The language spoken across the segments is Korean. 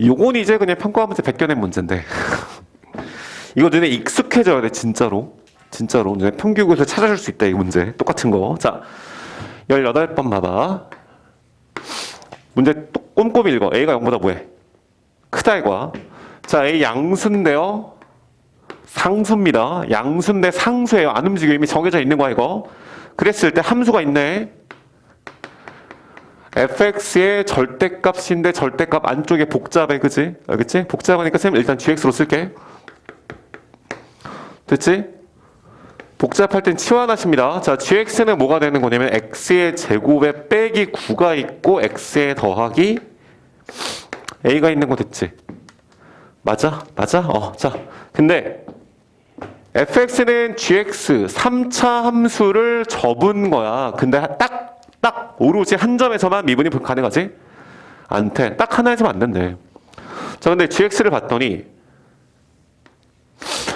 요건 이제 그냥 평가 문제 베껴낸 문제인데. 이거 눈에 익숙해져야 돼 진짜로. 진짜로. 눈에 평균에서 찾아줄 수 있다 이 문제. 똑같은 거자 18번 봐봐. 문제 또 꼼꼼히 읽어. A가 0보다 뭐해? 크다 이거야. 자 A 양수인데요. 상수입니다. 양수인데 상수예요. 안 움직여. 이미 정해져 있는 거야 이거. 그랬을 때 함수가 있네 fx의 절대값인데 절대값 안쪽에 복잡해 그지? 알겠지? 복잡하니까 쌤 일단 gx로 쓸게 됐지? 복잡할 땐 치환하십니다 자 gx는 뭐가 되는 거냐면 x의 제곱에 빼기 9가 있고 x에 더하기 a가 있는 거 됐지? 맞아? 맞아? 어, 자 근데 fx는 gx 3차 함수를 접은 거야 근데 딱 딱 오로지 한 점에서만 미분이 가능하지? 안 돼. 딱 하나에서만 안 된대. 자, 근데 gx를 봤더니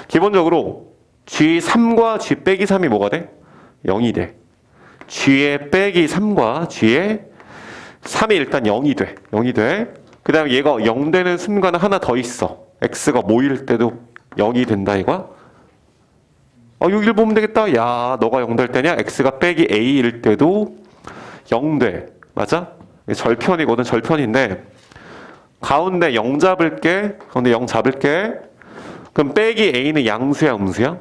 기본적으로 g3과 g 빼기 3이 뭐가 돼? 0이 돼. g의 빼기 3과 g의 3이 일단 0이 돼. 0이 돼. 그 다음에 얘가 0 되는 순간은 하나 더 있어. x가 모일 때도 0이 된다 이거야? 어, 여기를 보면 되겠다. 야, 너가 0 될 때냐? x가 빼기 a일 때도 0돼. 맞아? 절편이거든. 절편인데 가운데 0 잡을게. 가운데 0 잡을게. 그럼 빼기 a는 양수야, 음수야?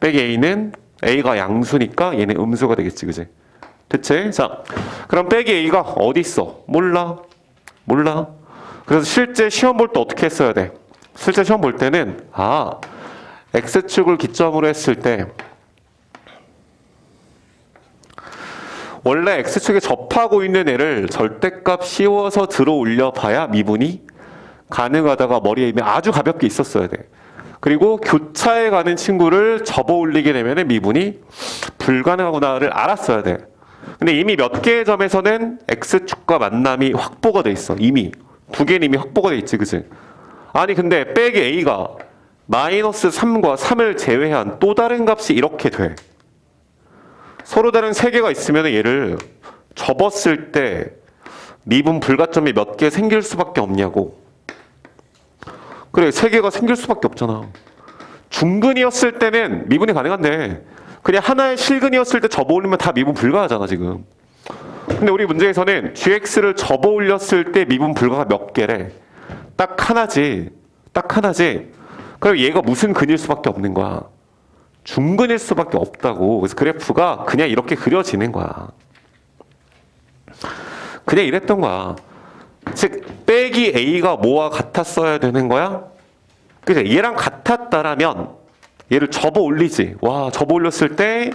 빼기 a는 a가 양수니까 얘는 음수가 되겠지, 그지? 됐지? 자, 그럼 빼기 a가 어디 있어? 몰라. 몰라. 그래서 실제 시험 볼 때 어떻게 했어야 돼? 실제 시험 볼 때는 아, x축을 기점으로 했을 때 원래 x축에 접하고 있는 애를 절대값 씌워서 들어 올려 봐야 미분이 가능하다가 머리에 이미 아주 가볍게 있었어야 돼. 그리고 교차에 가는 친구를 접어 올리게 되면 미분이 불가능하구나를 알았어야 돼. 근데 이미 몇 개의 점에서는 x축과 만남이 확보가 돼 있어. 이미 두 개는 이미 확보가 돼 있지, 그지? 아니 근데 빼기 a가 마이너스 3과 3을 제외한 또 다른 값이 이렇게 돼. 서로 다른 세 개가 있으면 얘를 접었을 때 미분 불가점이 몇 개 생길 수밖에 없냐고. 그래, 세 개가 생길 수밖에 없잖아. 중근이었을 때는 미분이 가능한데 그냥 하나의 실근이었을 때 접어 올리면 다 미분 불가하잖아, 지금. 근데 우리 문제에서는 gx를 접어 올렸을 때 미분 불가가 몇 개래? 딱 하나지. 딱 하나지. 그럼 얘가 무슨 근일 수밖에 없는 거야. 중근일 수밖에 없다고. 그래서 그래프가 그냥 이렇게 그려지는 거야. 그냥 이랬던 거야. 즉 빼기 a가 뭐와 같았어야 되는 거야? 그죠? 얘랑 같았다라면 얘를 접어 올리지. 와, 접어 올렸을 때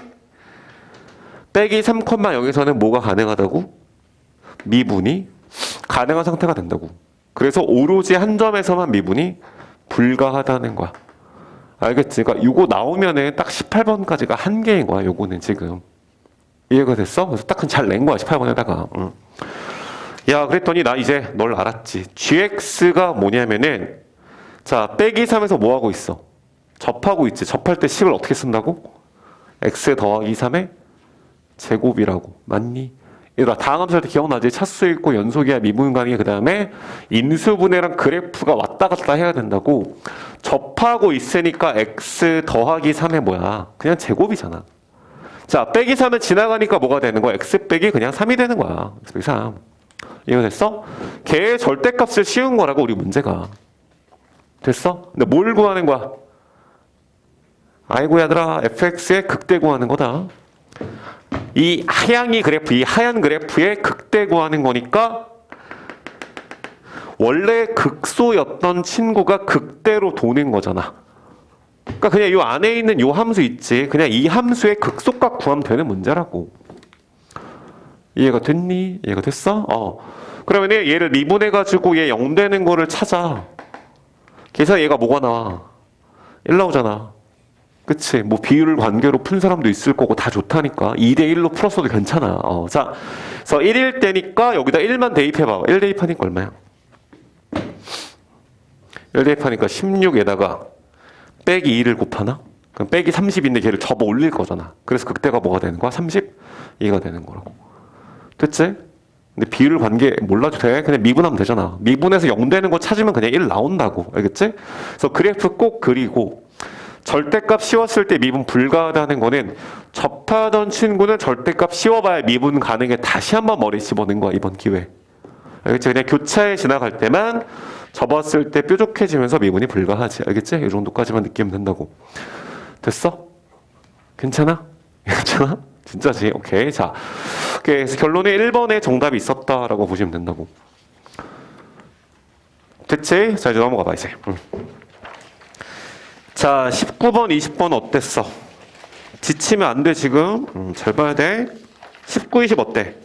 빼기 3,0에서는 뭐가 가능하다고? 미분이 가능한 상태가 된다고. 그래서 오로지 한 점에서만 미분이 불가하다는 거야. 알겠지? 그러니까 이거 나오면은 딱 18번까지가 한 개인 거야. 요거는 지금 이해가 됐어? 그래서 딱 잘 낸 거야. 18번에다가. 응. 야, 그랬더니 나 이제 널 알았지. gx가 뭐냐면은 자 빼기 3에서 뭐 하고 있어? 접하고 있지. 접할 때 식을 어떻게 쓴다고? x 더하기 3의 제곱이라고. 맞니? 얘들아 다항 함수할 때 기억나지? 차수 있고 연속이야 미분간이 그 다음에 인수분해랑 그래프가 왔다 갔다 해야 된다고 접하고 있으니까 x 더하기 3의 뭐야 그냥 제곱이잖아 자 빼기 3은 지나가니까 뭐가 되는 거야 x 빼기 그냥 3이 되는 거야 x 빼기 3 이해가 됐어? 걔의 절대값을 씌운 거라고 우리 문제가 됐어? 근데 뭘 구하는 거야? 아이고 야들아 fx의 극대 구하는 거다 이 하양이 그래프, 이 하얀 그래프의 극대 구하는 거니까 원래 극소였던 친구가 극대로 도는 거잖아. 그러니까 그냥 이 안에 있는 이 함수 있지. 그냥 이 함수의 극소값 구하면 되는 문제라고. 이해가 됐니? 이해가 됐어? 어. 그러면 얘를 미분해가지고 얘 0 되는 거를 찾아. 그래서 얘가 뭐가 나와? 1 나오잖아. 그치. 뭐 비율 관계로 푼 사람도 있을 거고 다 좋다니까. 2대1로 풀었어도 괜찮아. 어, 자, 그래서 1일 때니까 여기다 1만 대입해봐. 1 대입하니까 얼마야? 1 대입하니까 16에다가 빼기 2를 곱하나? 그럼 빼기 30인데 걔를 접어 올릴 거잖아. 그래서 극대가 뭐가 되는 거야? 30? 2가 되는 거라고. 됐지? 근데 비율 관계 몰라도 돼. 그냥 미분하면 되잖아. 미분해서 0 되는 거 찾으면 그냥 1 나온다고. 알겠지? 그래서 그래프 꼭 그리고 절대값 씌웠을 때 미분 불가하다는 거는 접하던 친구는 절대값 씌워봐야 미분 가능해. 다시 한번 머리 집어넣는 거야, 이번 기회. 알겠지? 그냥 교차에 지나갈 때만 접었을 때 뾰족해지면서 미분이 불가하지. 알겠지? 이 정도까지만 느끼면 된다고. 됐어? 괜찮아? 괜찮아? 진짜지? 오케이. 자. 그래서 결론에 1번에 정답이 있었다라고 보시면 된다고. 됐지? 자, 이제 넘어가 봐, 이제. 응. 자, 19번, 20번 어땠어? 지치면 안 돼, 지금. 음, 잘 봐야 돼. 19, 20 어때?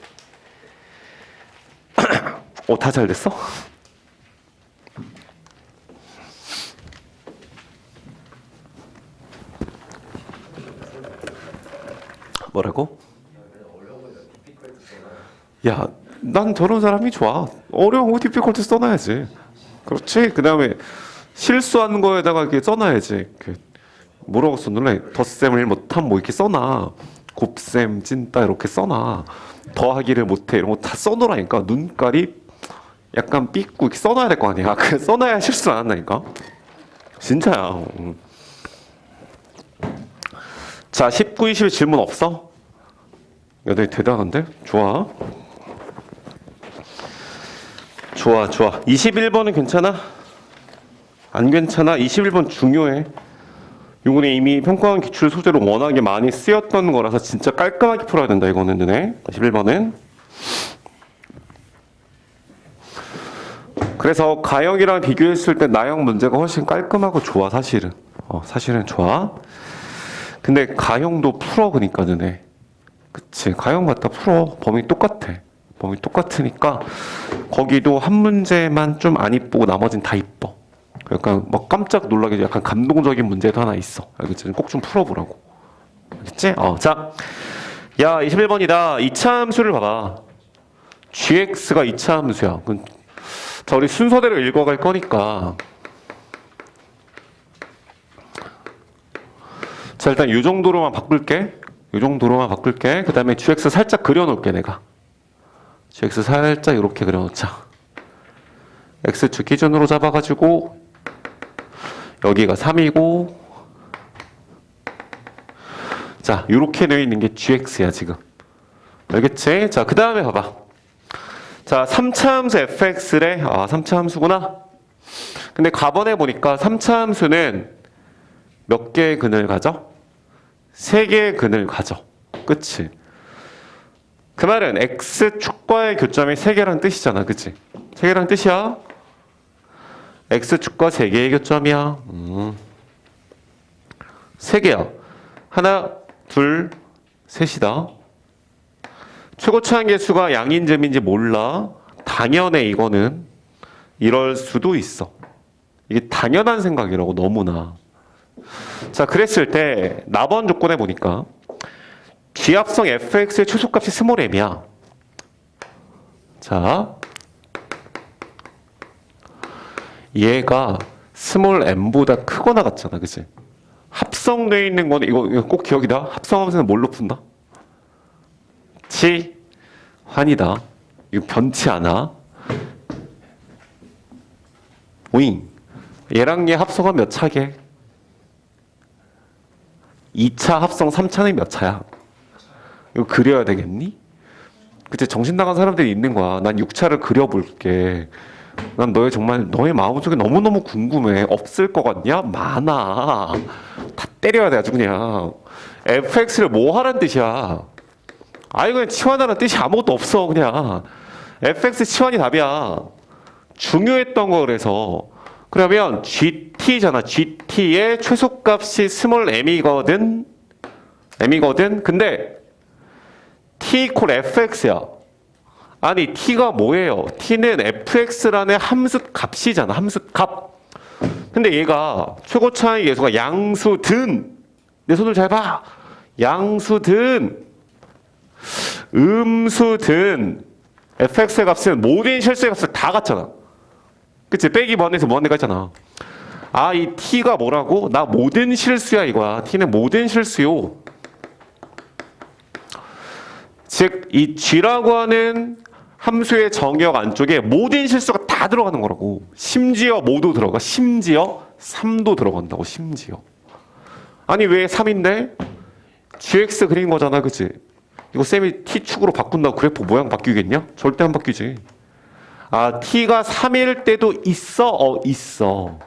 어, 다 잘 됐어? 뭐라고? 야, 난 저런 사람이 좋아. 어려운 거 디피컬트 써놔야지. 그렇지. 그 다음에 실수하는 거에다가 이렇게 써놔야지. 그 뭐라고 썼는데 덧셈을 못함 뭐 이렇게 써놔. 곱셈, 찐따 이렇게 써놔. 더하기를 못해 이런 거 다 써놓으라니까. 눈깔이 약간 삐고 이렇게 써놔야 될 거 아니야. 그 써놔야 실수 안 한다니까. 진짜야. 음. 자, 19, 20의 질문 없어? 야, 내 대단한데? 좋아. 좋아, 좋아. 21번은 괜찮아? 안 괜찮아? 21번 중요해. 요거는 이미 평가원 기출 소재로 워낙에 많이 쓰였던 거라서 진짜 깔끔하게 풀어야 된다, 이거는 눈에. 21번은. 그래서 가형이랑 비교했을 때 나형 문제가 훨씬 깔끔하고 좋아, 사실은. 어, 사실은 좋아. 근데 가형도 풀어, 그니까, 너네. 그치. 가형 갖다 풀어. 범위 똑같아. 범위 똑같으니까, 거기도 한 문제만 좀 안 이쁘고 나머진 다 이뻐. 약간 막 깜짝 놀라게 약간 감동적인 문제도 하나 있어. 알겠지? 꼭 좀 풀어보라고. 알겠지? 어, 자. 야, 21번이다. 이차 함수를 봐봐. gx가 이차 함수야. 그럼 자, 우리 순서대로 읽어갈 거니까. 자, 일단 이 정도로만 바꿀게. 이 정도로만 바꿀게. 그 다음에 gx 살짝 그려놓을게, 내가. gx 살짝 이렇게 그려놓자. x축 기준으로 잡아가지고, 여기가 3이고, 자, 이렇게 되어 있는 게 gx야, 지금. 알겠지? 자, 그 다음에 봐봐. 자, 3차 함수 fx래. 아, 3차 함수구나. 근데 가번에 보니까 3차 함수는 몇 개의 근을 가져? 세 개의 근을 가져. 그치? 그 말은 x축과의 교점이 세 개란 뜻이잖아. 그치? 세 개란 뜻이야? X축과 세 개의 교점이야. 음. 세 개야. 하나, 둘, 셋이다. 최고차한 개수가 양인 점인지 몰라. 당연해 이거는. 이럴 수도 있어. 이게 당연한 생각이라고 너무나. 자, 그랬을 때 나번 조건에 보니까 기압성 fx의 최소값이 스몰 m이야. 자, 얘가 스몰 m보다 크거나 같잖아, 그치? 합성되어 있는 거는 이거, 이거 꼭 기억이다. 합성하면서 뭘로 푼다? 치 환이다. 이거 변치 않아. 오잉. 얘랑 얘 합성은 몇 차게? 2차 합성 3차는 몇 차야? 이거 그려야 되겠니? 그때 정신 나간 사람들이 있는 거야. 난 6차를 그려볼게. 난 너의 정말 너의 마음속에 너무너무 궁금해. 없을 것 같냐? 많아. 다 때려야 돼 아주 그냥. fx를 뭐 하란 뜻이야? 아이 그냥 치환하는 뜻이 아무것도 없어 그냥. fx 치환이 답이야. 중요했던 거 그래서. 그러면 gt잖아. gt의 최소값이 스몰 m이거든. m이거든. 근데 t 콜 fx야. 아니 t가 뭐예요? t는 fx라는 함수 값이잖아. 함수 값. 근데 얘가 최고 차이 예수가 양수든 내 손을 잘 봐. 양수든 음수든 fx의 값은 모든 실수의 값을 다 같잖아. 그치? 빼기 번에서 무한대가 있잖아. 아, 이 t가 뭐라고? 나 모든 실수야 이거야. t는 모든 실수요. 즉, 이 g라고 하는 함수의 정역 안쪽에 모든 실수가 다 들어가는 거라고. 심지어 모두 들어가. 심지어 3도 들어간다고. 심지어. 아니 왜 3인데? gx 그린 거잖아. 그치? 이거 쌤이 t축으로 바꾼다고 그래프 모양 바뀌겠냐? 절대 안 바뀌지. 아 t가 3일 때도 있어? 어 있어.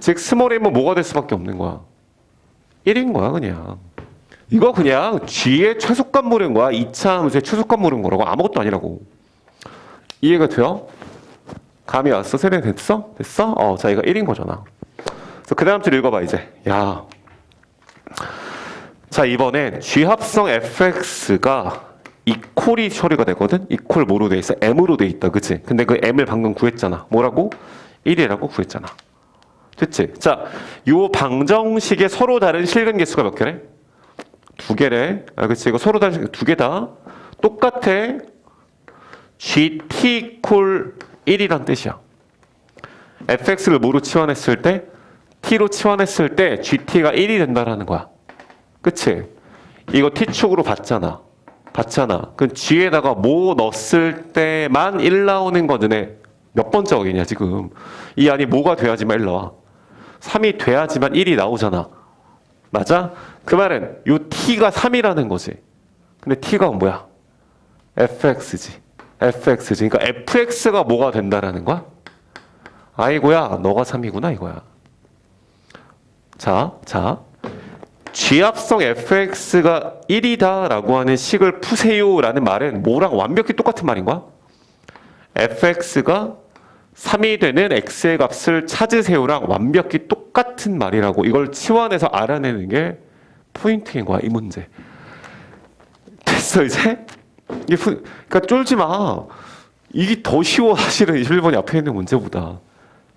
즉 스몰 m은 뭐가 될 수밖에 없는 거야. 1인 거야 그냥. 이거 그냥 G의 최소값 물은 거야. 2차 함수의 최소값 물은 거라고. 아무것도 아니라고. 이해가 돼요? 감이 왔어? 세례 됐어? 됐어? 어, 자, 이거 1인 거잖아. 그 다음 줄 읽어봐, 이제. 야. 자, 이번엔 G합성 fx가 이퀄이 처리가 되거든? 이퀄 뭐로 돼 있어? m으로 돼 있다, 그치? 근데 그 m을 방금 구했잖아. 뭐라고? 1이라고 구했잖아. 됐지? 자, 요 방정식의 서로 다른 실근 개수가 몇 개래? 두 개래. 아, 그치. 이거 서로 다른 두 개다. 똑같아. gt 이퀄 1이란 뜻이야. fx를 뭐로 치환했을 때? t로 치환했을 때 gt가 1이 된다라는 거야. 그치? 이거 t축으로 봤잖아. 봤잖아. 그럼 g에다가 뭐 넣었을 때만 1 나오는 거는 몇 번째 어기냐 지금. 이 안이 뭐가 돼야지만 1 나와. 3이 돼야지만 1이 나오잖아. 맞아? 그 말은 요 t가 3이라는 거지. 근데 t가 뭐야? fx지. fx지. 그러니까 fx가 뭐가 된다라는 거야? 아이고야, 너가 3이구나 이거야. 자, 자. G합성 fx가 1이다라고 하는 식을 푸세요라는 말은 뭐랑 완벽히 똑같은 말인 거야? fx가 3이 되는 x의 값을 찾으세요랑 완벽히 똑같은 말이라고 이걸 치환해서 알아내는 게 포인트인 거야 이 문제. 됐어 이제? 이게 푸, 그러니까 쫄지 마. 이게 더 쉬워 사실은. 21번이 앞에 있는 문제보다.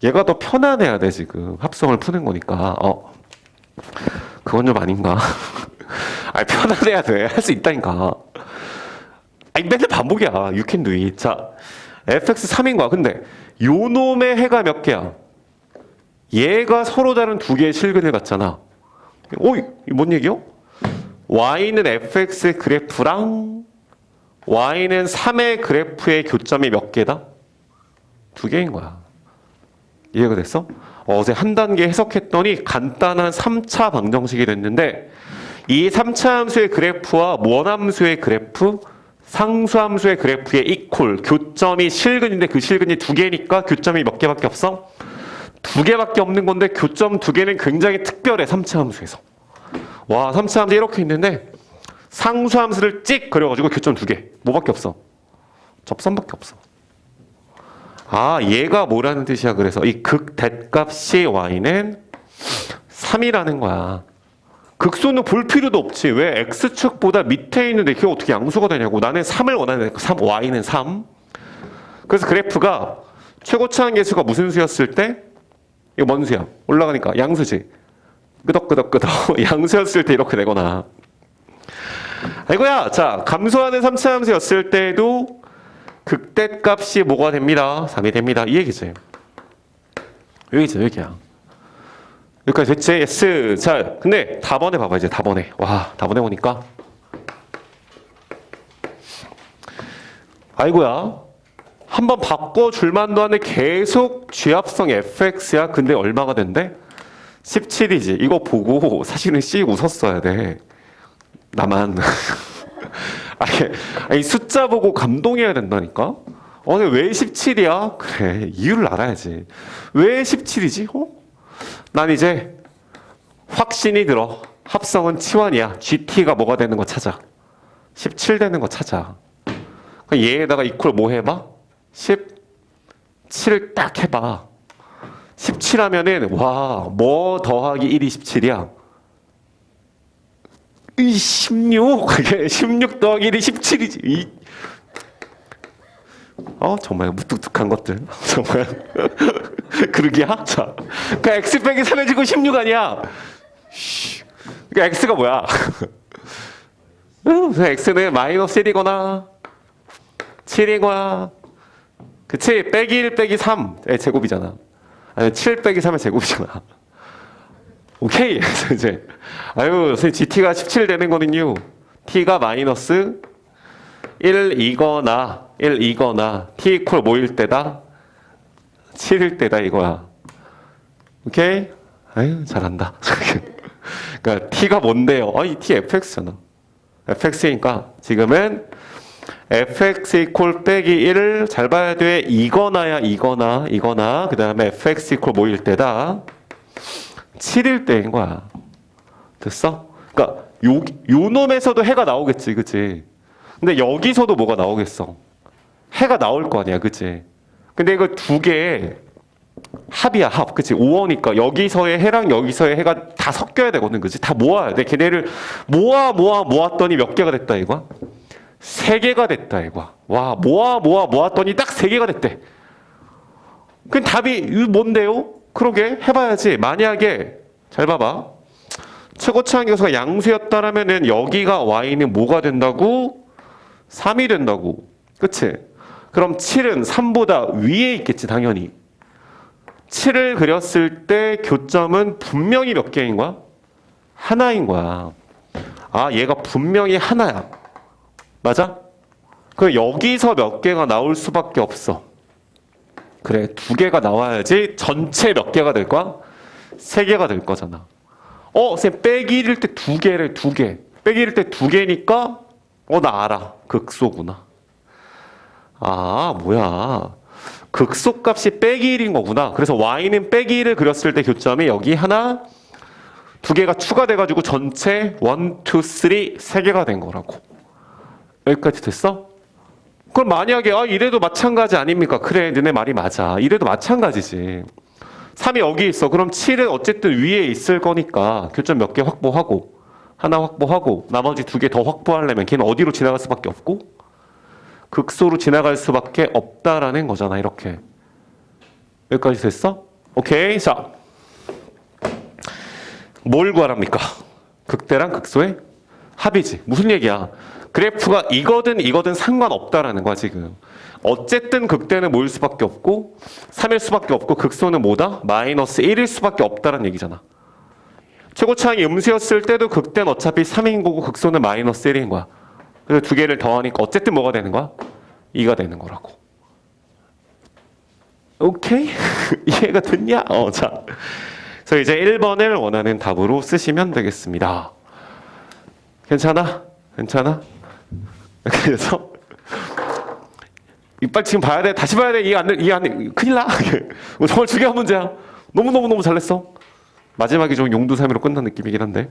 얘가 더 편안해야 돼 지금. 합성을 푸는 거니까. 어. 그건 좀 아닌가? 아니 편안해야 돼 할 수 있다니까. 아니 맨날 반복이야. You can do it. 자 fx 3인 거야 근데 요 놈의 해가 몇 개야 얘가 서로 다른 두 개의 실근을 갖잖아 어, 이- 이뭔 얘기요? y는 fx의 그래프랑 y는 3의 그래프의 교점이 몇 개다? 두 개인 거야. 이해가 됐어? 어제 한 단계 해석했더니 간단한 3차 방정식이 됐는데 이 3차 함수의 그래프와 원함수의 그래프, 상수함수의 그래프의 이퀄, 교점이 실근인데 그 실근이 두 개니까 교점이 몇 개밖에 없어? 두 개밖에 없는 건데 교점 두 개는 굉장히 특별해 3차 함수에서. 와, 3차 함수 이렇게 있는데 상수 함수를 찍 그려가지고 교점 두 개. 뭐밖에 없어? 접선밖에 없어. 아, 얘가 뭐라는 뜻이야? 그래서 이 극 대값이 y는 3이라는 거야. 극소는 볼 필요도 없지. 왜 x축보다 밑에 있는데 그게 어떻게 양수가 되냐고. 나는 3을 원하는데 3, y는 3. 그래서 그래프가 최고차항 계수가 무슨 수였을 때? 이거 뭔 수야? 올라가니까 양수지. 끄덕끄덕끄덕 양수였을 때 이렇게 되거나 아이고야 자 감소하는 3차 함수였을 때도 극대값이 뭐가 됩니다 3이 됩니다 이 얘기지 여기죠 여기야 여기까지 됐지 yes 자 근데 답원에 봐봐 이제 답원에 와 답원에 오니까 아이고야 한번 바꿔줄만도 한데 계속 쥐합성 fx야 근데 얼마가 된대? 17이지. 이거 보고 사실은 씩 웃었어야 돼. 나만. 아니, 아니, 숫자 보고 감동해야 된다니까? 어, 근데 왜 17이야? 그래, 이유를 알아야지. 왜 17이지? 어? 난 이제 확신이 들어. 합성은 치환이야. GT가 뭐가 되는 거 찾아. 17 되는 거 찾아. 그럼 얘에다가 이퀄 뭐 해봐? 17 딱 해봐. 17 하면은 와, 뭐 더하기 1이 17이야? 이 16. 그게 16 더하기 1이 17이지. 이 어, 정말 무뚝뚝한 것들. 정말. 그러기야? 자. 그 x 빼기 3의 지고 16 아니야? 쉬. 그 x가 뭐야? 응, 그 x는 마이너스 1이거나 7이거나 그치? 빼기 1 빼기 3의 제곱이잖아. 아니, 7 빼기 3의 제곱이잖아. 오케이. 그래서 이제, 아유, 선생님, GT가 17 되는 거는요, T가 마이너스 1이거나, 1이거나 t 이퀄 뭐일 때다? 7일 때다 이거야. 오케이? 아유 잘한다. 그러니까 t가 뭔데요? 아 이 t fx잖아. fx니까 지금은 fx 이퀄 빼기 1을 잘 봐야 돼. 이거나야 이거나 이거나 그 다음에 fx 이퀄 뭐일 때다? 7일 때인 거야. 됐어? 그러니까 요, 요 놈에서도 해가 나오겠지, 그치? 근데 여기서도 뭐가 나오겠어? 해가 나올 거 아니야, 그치? 근데 이거 두 개의 합이야, 합. 그치? 5원이니까 여기서의 해랑 여기서의 해가 다 섞여야 되거든, 그치? 다 모아야 돼. 걔네를 모아, 모아, 모았더니 몇 개가 됐다, 이거야? 세 개가 됐다, 이거야. 와, 모아, 모아, 모았더니 딱 세 개가 됐대. 그 답이 이거 뭔데요? 그러게 해봐야지. 만약에 잘 봐봐. 최고차항 교수가 양수였다라면은 여기가 y는 뭐가 된다고? 3이 된다고. 그치? 그럼 7은 3보다 위에 있겠지, 당연히. 7을 그렸을 때 교점은 분명히 몇 개인 거야? 하나인 거야. 아, 얘가 분명히 하나야. 맞아? 그 여기서 몇 개가 나올 수밖에 없어. 그래, 두 개가 나와야지 전체 몇 개가 될 거야? 세 개가 될 거잖아. 어, 쌤 빼기 1일 때 두 개를 두 개. 빼기 1일 때 두 개니까 어, 나 알아. 극소구나. 아, 뭐야. 극소 값이 빼기 1인 거구나. 그래서 y는 빼기 1을 그렸을 때 교점이 여기 하나, 두 개가 추가돼 가지고 전체 1, 2, 3, 세 개가 된 거라고. 여기까지 됐어? 그럼 만약에 아 이래도 마찬가지 아닙니까? 그래, 너네 말이 맞아. 이래도 마찬가지지. 3이 여기 있어. 그럼 7은 어쨌든 위에 있을 거니까 교점 몇 개 확보하고 하나 확보하고 나머지 두 개 더 확보하려면 걔는 어디로 지나갈 수밖에 없고 극소로 지나갈 수밖에 없다라는 거잖아. 이렇게 여기까지 됐어? 오케이. 자, 뭘 구하랍니까? 극대랑 극소의 합이지. 무슨 얘기야? 그래프가 이거든 이거든 상관없다라는 거야 지금. 어쨌든 극대는 뭐일 수밖에 없고 3일 수밖에 없고 극소는 뭐다? 마이너스 1일 수밖에 없다라는 얘기잖아. 최고차항이 음수였을 때도 극대는 어차피 3인 거고 극소는 마이너스 1인 거야. 그래서 두 개를 더하니까 어쨌든 뭐가 되는 거야? 2가 되는 거라고. 오케이? 이해가 됐냐? 어, 자. 그래서 이제 1번을 원하는 답으로 쓰시면 되겠습니다. 괜찮아? 괜찮아? 그래서 이빨 지금 봐야 돼. 다시 봐야 돼. 이해 안 돼. 이해 안 돼. 큰일 나. 정말 중요한 문제야. 너무너무너무 잘했어. 마지막이 좀 용두사미로 끝난 느낌이긴 한데.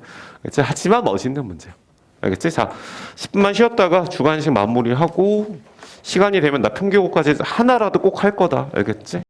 하지만 멋있는 문제야. 알겠지? 자, 10분만 쉬었다가 주관식 마무리하고 시간이 되면 나 평균고까지 하나라도 꼭 할 거다. 알겠지?